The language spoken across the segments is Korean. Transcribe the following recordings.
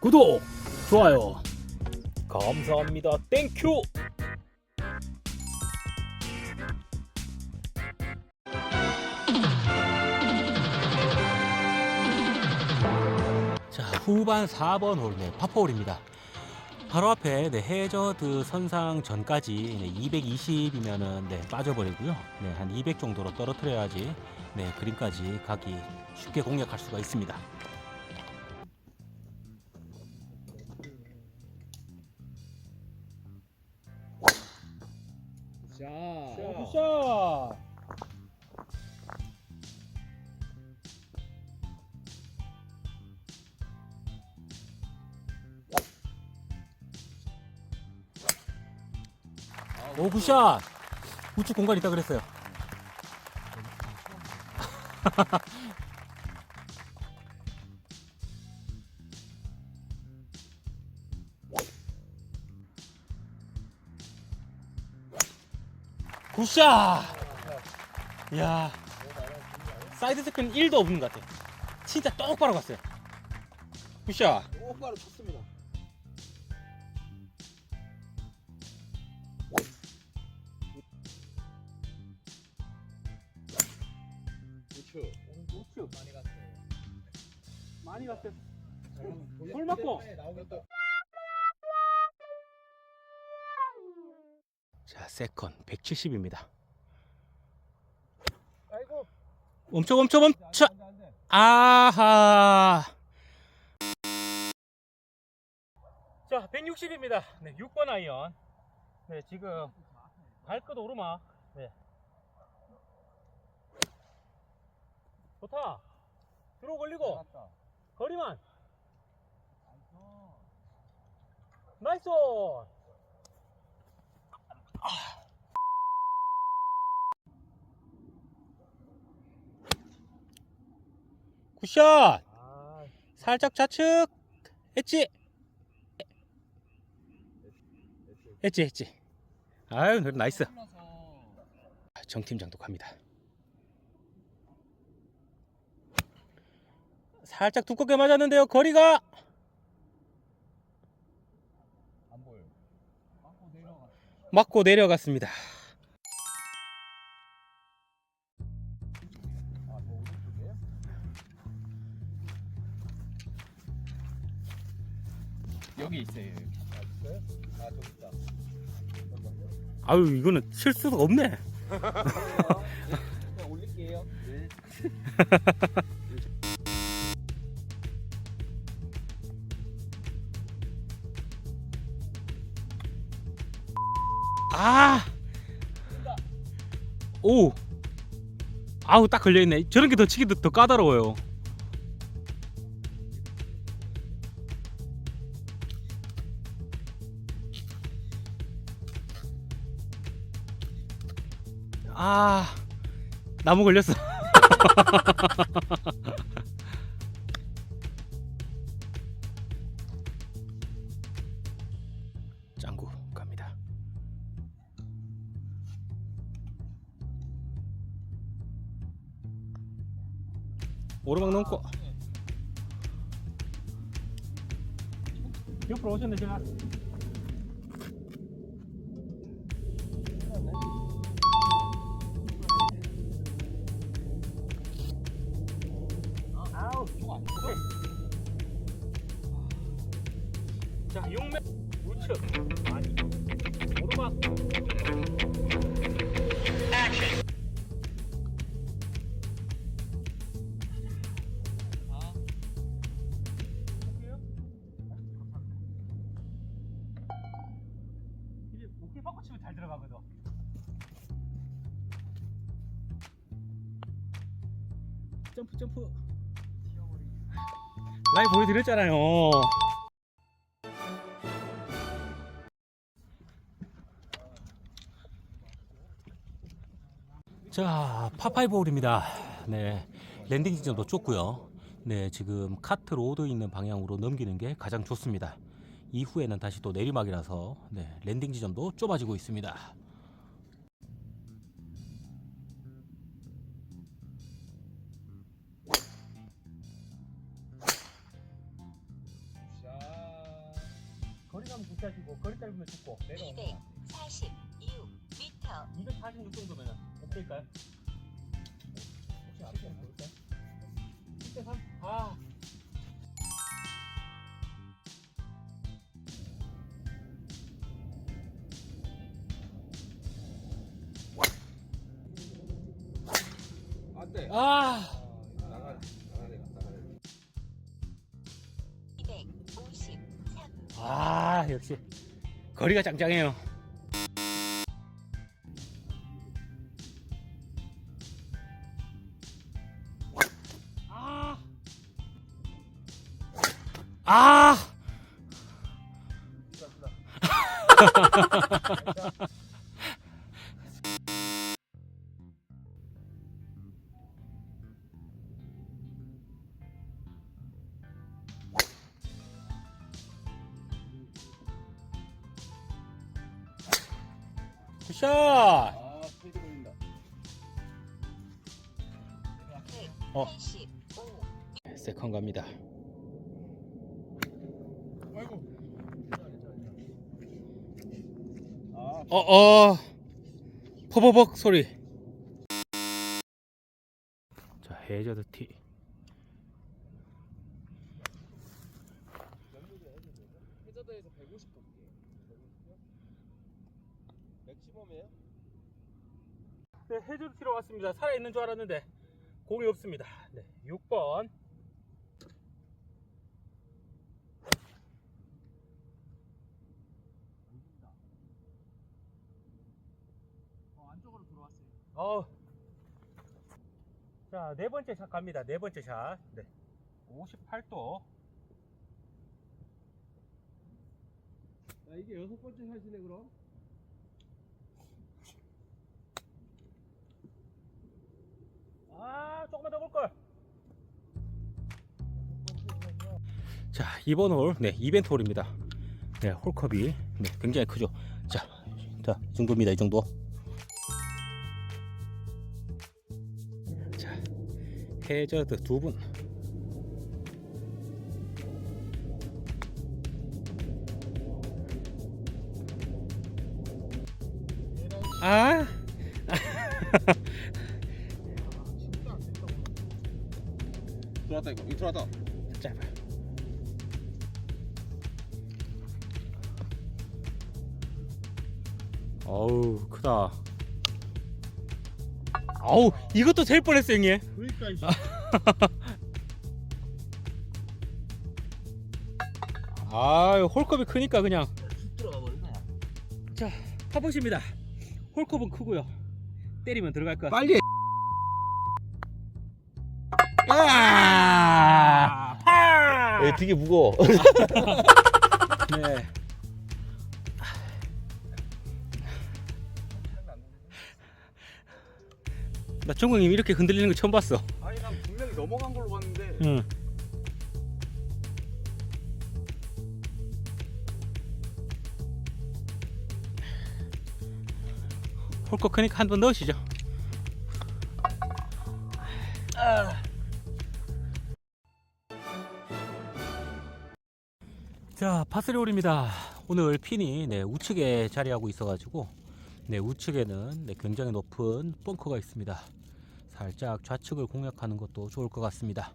구독, 좋아요. 감사합니다. 땡큐. 자, 후반 4번 홀, 네, 파포홀입니다. 바로 앞에 네, 해저드 선상 전까지 네, 220이면은 네, 빠져버리고요. 네, 한 200 정도로 떨어뜨려야지 네, 그린까지 가기 쉽게 공략할 수가 있습니다. 자, 굿샷. 오 굿샷. 우측 공간 있다 그랬어요. 굿샷. 야 사이드 스크린 1도 없는 것 같아. 진짜 똑바로 갔어요. 굿샷. 똑바로 쳤습니다. 많이 갔어요. 볼볼 맞고. 자, 세컨 170입니다. 아이고. 멈춰 멈춰 멈춰. 안 돼, 안 돼. 아하. 자, 160입니다. 네, 6번 아이언. 네, 지금 발끝 오르막. 네. 좋다. 들어 걸리고. 거리만. 나이스. 굿샷. 아, 살짝 좌측. 했지? 했지 했지. 아유 나이스. 정 팀장도 갑니다 살짝 두껍게 맞았는데요 거리가 안 보여. 맞고 내려갔습니다? 여기 있어요. 아? 아. 아유 이거는 실수가 없네 올릴게요. 아우, 딱 걸려있네. 저런 게 더 치기도 더 까다로워요. 아, 나무 걸렸어. 오르막 넘고. 옆으로 오셨네 제가 목기 바꿔 치면 잘 들어가거든. 점프 점프. 라이 보여드렸잖아요. 자 파파이브 홀입니다. 네 랜딩 지점도 좁고요. 네 지금 카트 로드 있는 방향으로 넘기는 게 가장 좋습니다 이후에는 다시 또 내리막이라서 네, 랜딩 지점도 좁아지고 있습니다. 거리감 구차시고 거리 짧으면 죽고 내려오면 246m 246 정도면 어떨까요? 혹시 아래쪽으로 볼까요? 1대3? 아 아. 나가 나가야 돼 나가야 돼253 아, 역시 거리가 짱짱해요. 아. 아. 버벅 소리. 자, 해저드 티. 해저드에서 150 볼게 110이요? 네, 해저드 티로 왔습니다. 살아있는 줄 알았는데 공이 없습니다. 네, 6번. 어 안쪽으로 들 어왔어요 어. 자, 네 번째 샷 갑니다. 네 번째 샷. 네. 58도. 야 이게 여섯 번째 샷이네 그럼? 아, 조금만 더 볼걸. 자, 이번 홀, 네, 이벤트 홀입니다. 네, 홀컵이 네, 굉장히 크죠. 자, 자, 이 정도입니다. 이 정도. 해저드 두 분. 아, 들어왔다 이거. 이거 들어왔다 어우 이것도 될 뻔했어 형님. 그러니까 이 아 홀컵이 크니까 그냥 쭉 들어가 버린다 자 타보십니다. 홀컵은 크고요. 때리면 들어갈 것 같아. 빨리 아! 파! 예, 되게 무거워 네. 나 정국님 이렇게 흔들리는 거 처음 봤어. 아니 난 분명히 넘어간 걸로 봤는데 응. 홀컵 크니까 한 번 넣으시죠. 자, 파스리 홀입니다. 오늘 핀이 네, 우측에 자리하고 있어가지고 네, 우측에는 네, 굉장히 높은 벙커가 있습니다. 살짝 좌측을 공략하는 것도 좋을 것 같습니다.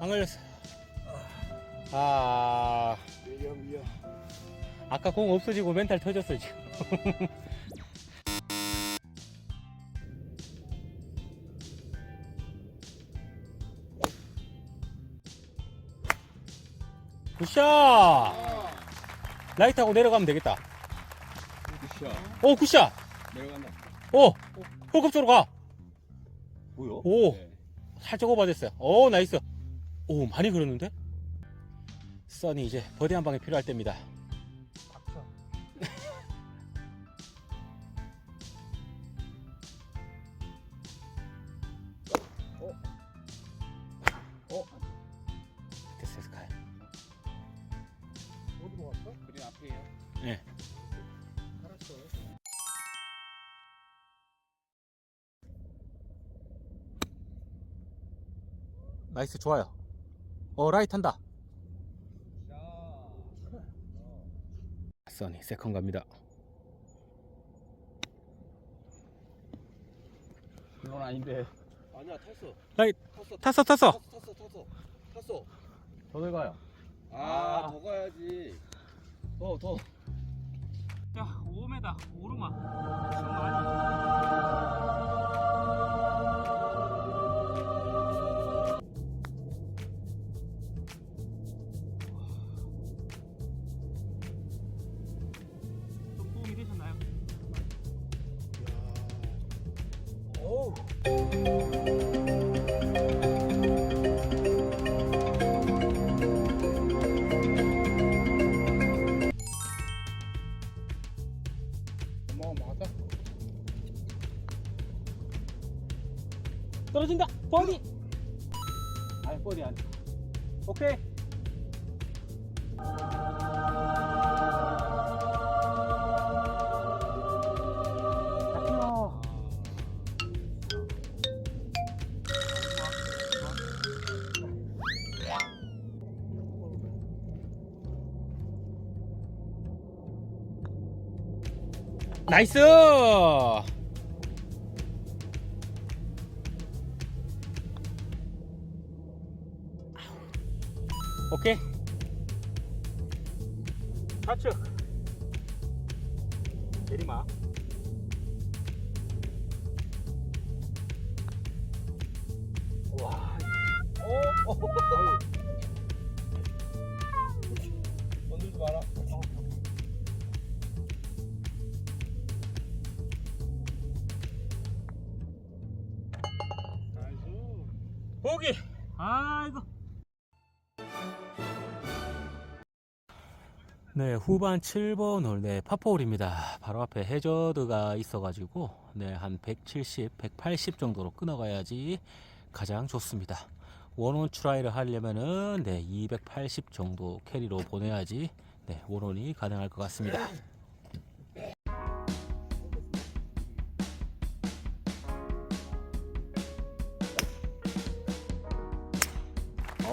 안 걸렸어. 아, 밀려 밀려 아까 공 없어지고 멘탈 터졌어 지금. 굿샷! 라이트하고 내려가면 되겠다. 굿샷 오, 굿샷! 내려간다 오! 홀컵 쪽으로 가! 뭐요? 오. 네. 살짝 오버됐어요. 오, 나이스. 오, 많이 그렸는데? 써니 이제 버디 한 방에 필요할 때입니다. 나이스, 좋아요. 어, 라이트 한다. 자. 써니 세컨 갑니다. 그건 아닌데. 아니야 탔어. 라이 탔어. 탔어, 탔어. 탔어 탔어 탔어. 탔어. 더 들어가요. 아, 아. 더 가야지. 더 더. 야, 5m 오르막. 많이. 나이스! 보기. 아이고. 네, 후반 7번 홀, 네, 파포홀입니다. 바로 앞에 해저드가 있어가지고, 네, 한 170, 180 정도로 끊어가야지 가장 좋습니다. 원온 트라이를 하려면은, 네, 280 정도 캐리로 보내야지, 네, 원온이 가능할 것 같습니다.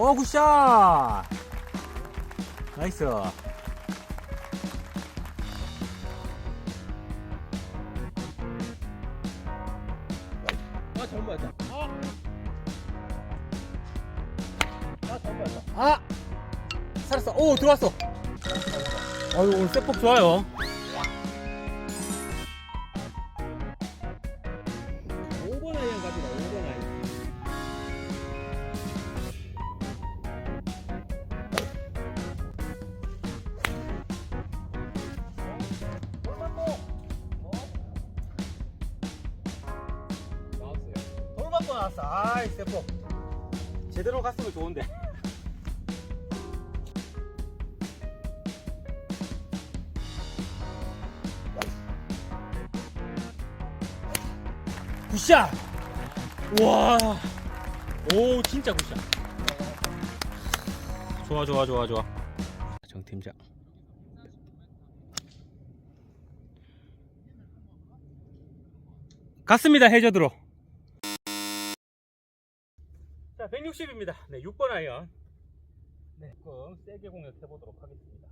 어, 굿샷! 나이스. 아! 살았어. 오, 들어왔어. 아유, 오늘 세폭 좋아요. 굿샷! 와. 오, 진짜 굿샷. 좋아, 좋아, 좋아, 좋아. 정 팀장. 갔습니다, 해저드로. 자, 160입니다. 네, 6번 아이언. 네, 조금 세게 공략해 보도록 하겠습니다.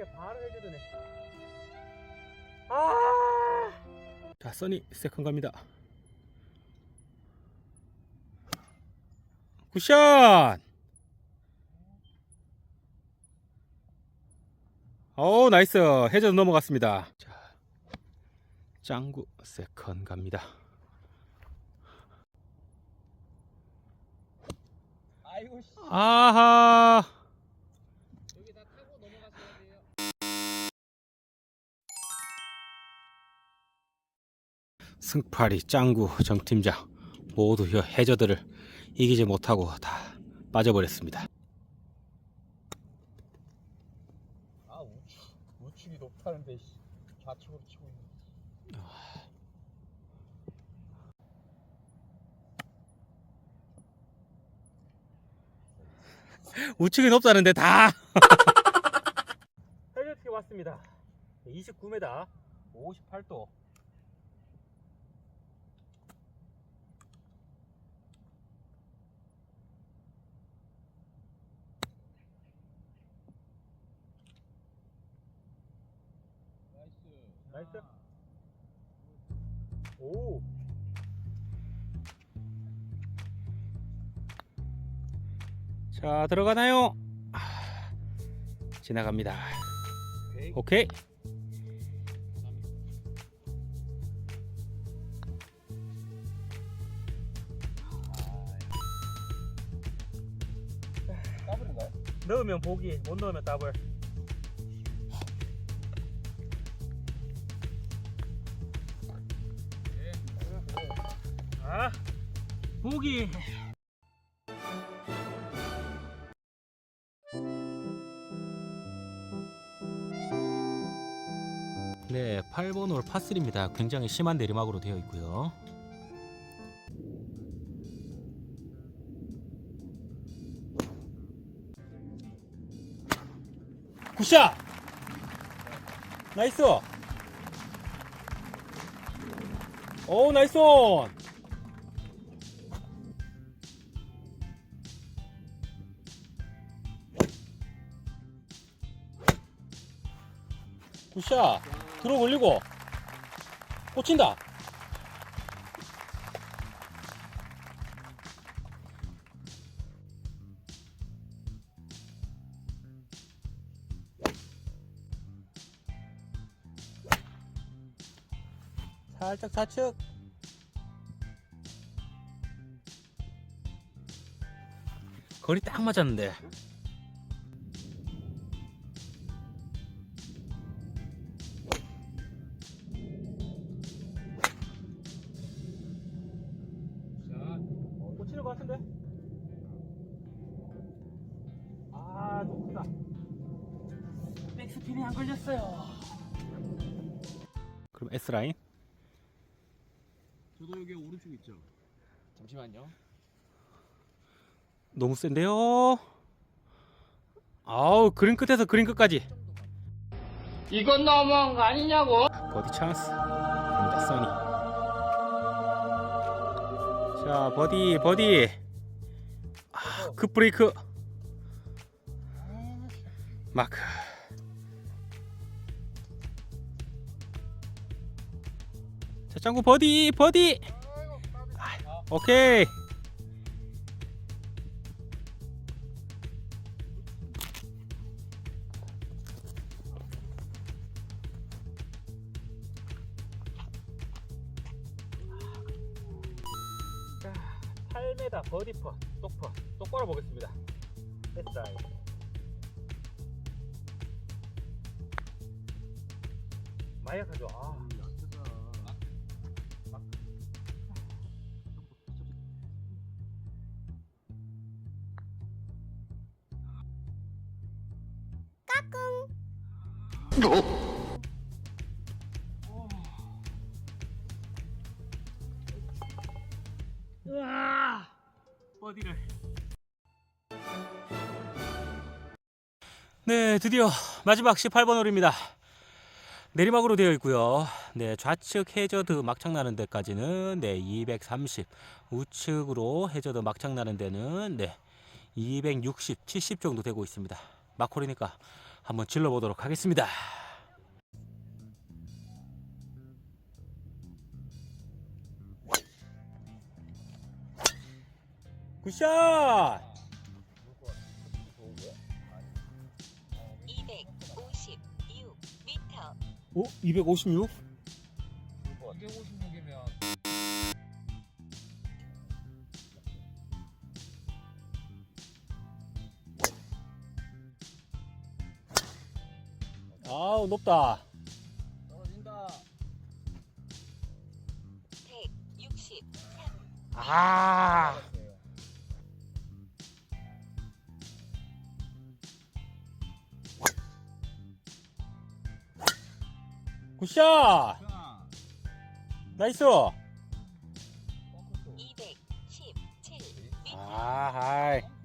힘들어갈게 바로 해주더네. 아! 자, 써니 세컨 갑니다. 굿샷! 오 나이스 해저드 넘어갔습니다 자 짱구 세컨 갑니다 아이고 씨. 아하 승파리, 짱구, 정팀장 모두 이 해저들을 이기지 못하고 다 빠져버렸습니다. 아 우측 우측이 높다는데 씨, 좌측으로 치고 있는. 우측이 높다는데 다. 해저티 왔습니다. 29m, 58도. 나이스. 오. 자 들어가나요? 아, 지나갑니다. 오케이. 더블인가요? 넣으면 보기, 못 넣으면 더블. 보기. 네, 8번 홀 파3입니다. 굉장히 심한 내리막으로 되어 있고요. 굿샷! 나이스! 오, 나이스 온! 굿샷! 들어 올리고 꽂힌다! 살짝 좌측 거리 딱 맞았는데 S라인 저도 여기 오른쪽 있죠. 잠시만요. 너무 센데요. 아우 그린 끝에서 그린 끝까지. 이건 너무한 거 아니냐고? 버디 찬스. 갑니다 써니. 자 버디 버디. 아, 급 브레이크. 마크. 자 짱구 버디 버디. 아, 오케이. 자, 8m 버디퍼, 똑퍼, 똑바로 보겠습니다. 햇사이. 마약하죠. 아. 으아! 버디를. 네, 드디어 마지막 18번 홀입니다. 내리막으로 되어 있고요. 네, 좌측 해저드 막창 나는 데까지는 네, 230. 우측으로 해저드 막창 나는 데는 네, 260, 70 정도 되고 있습니다. 마콜이니까 한번 질러 보도록 하겠습니다. 굿샷! 256m. 오, 256? 256 아우, 높다. 떨어진다. 53 아. 굿샷! 자, 나이스! 217 아, 하이.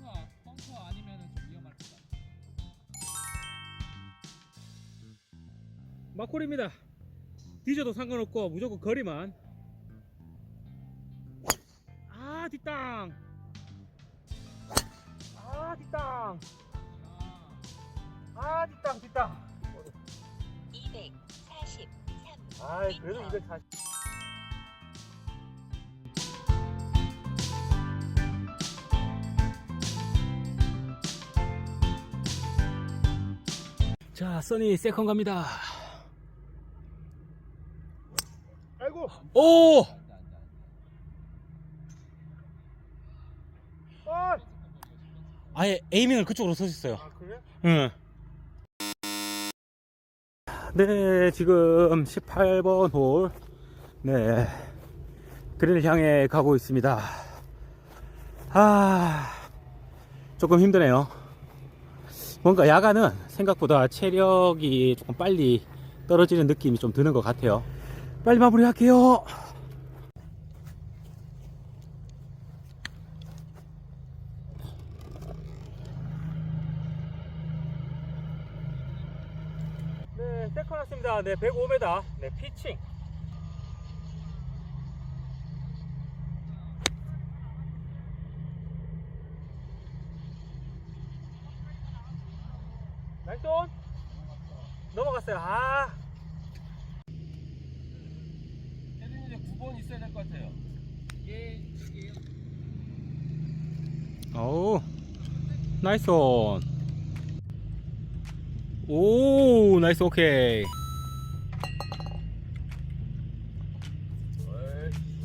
마콜입니다. 뒤져도 상관없고 무조건 거리만. 아, 뒷땅. 아, 뒷땅. 아, 뒷땅, 뒷땅. 243 아, 그래도 240. 자, 써니 세컨 갑니다. 아이고. 오! 아, 아예 에이밍을 그쪽으로 서셨어요. 아 그래? 응. 네, 지금 18번 홀. 네. 그린을 향해 가고 있습니다. 아, 조금 힘드네요. 뭔가 야간은 생각보다 체력이 조금 빨리 떨어지는 느낌이 좀 드는 것 같아요. 빨리 마무리할게요. 네, 세컨 왔습니다. 네, 105m. 네, 피칭. 온. 넘어갔어요. 아. 혜린이 이제 9번 있어야 될 것 같아요. 예, 여기에요. 오. 나이스 온. 오, 나이스 오케이.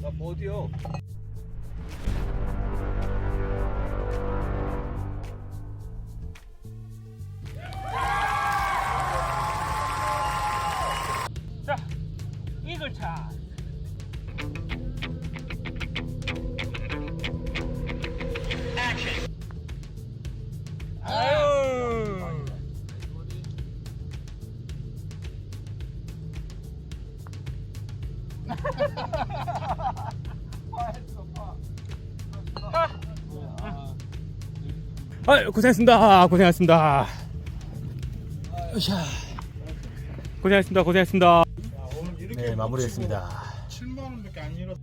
나 버디요. 아, 고생했습니다. 고생했습니다. 고생했습니다. 고생했습니다. 네, 마무리했습니다. 7만 원밖에 안 잃었.